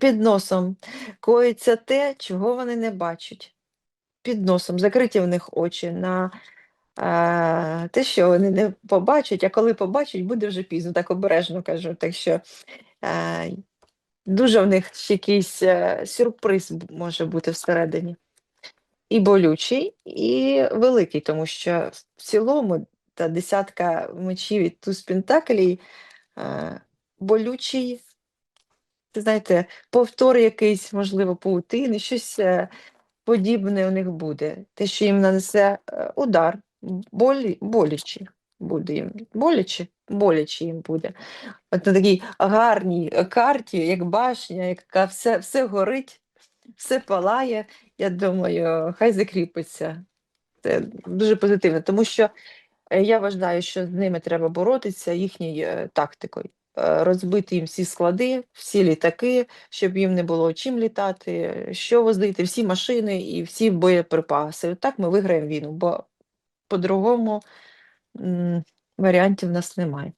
під носом коїться те, чого вони не бачать. Під носом закриті в них очі на е, те, що вони не побачать, а коли побачать, буде вже пізно, так обережно кажу. Так що е, дуже в них якийсь е, сюрприз може бути всередині. І болючий, і великий, тому що в цілому та десятка мечів і туз пентаклей е, болючий, знаєте, повтор якийсь, можливо, паутини, щось е, подібне у них буде. Те, що їм нанесе е, удар, болі, боляче буде їм. Боляче, боляче їм буде. От на такій гарній карті, як башня, яка все, все горить, все палає. Я думаю, хай закріпиться. Це дуже позитивно, тому що е, я вважаю, що з ними треба боротися їхньою тактикою. Е, Розбити їм всі склади, всі літаки, щоб їм не було чим літати, що возити, всі машини і всі боєприпаси. Так ми виграємо війну, бо по-другому варіантів в нас немає.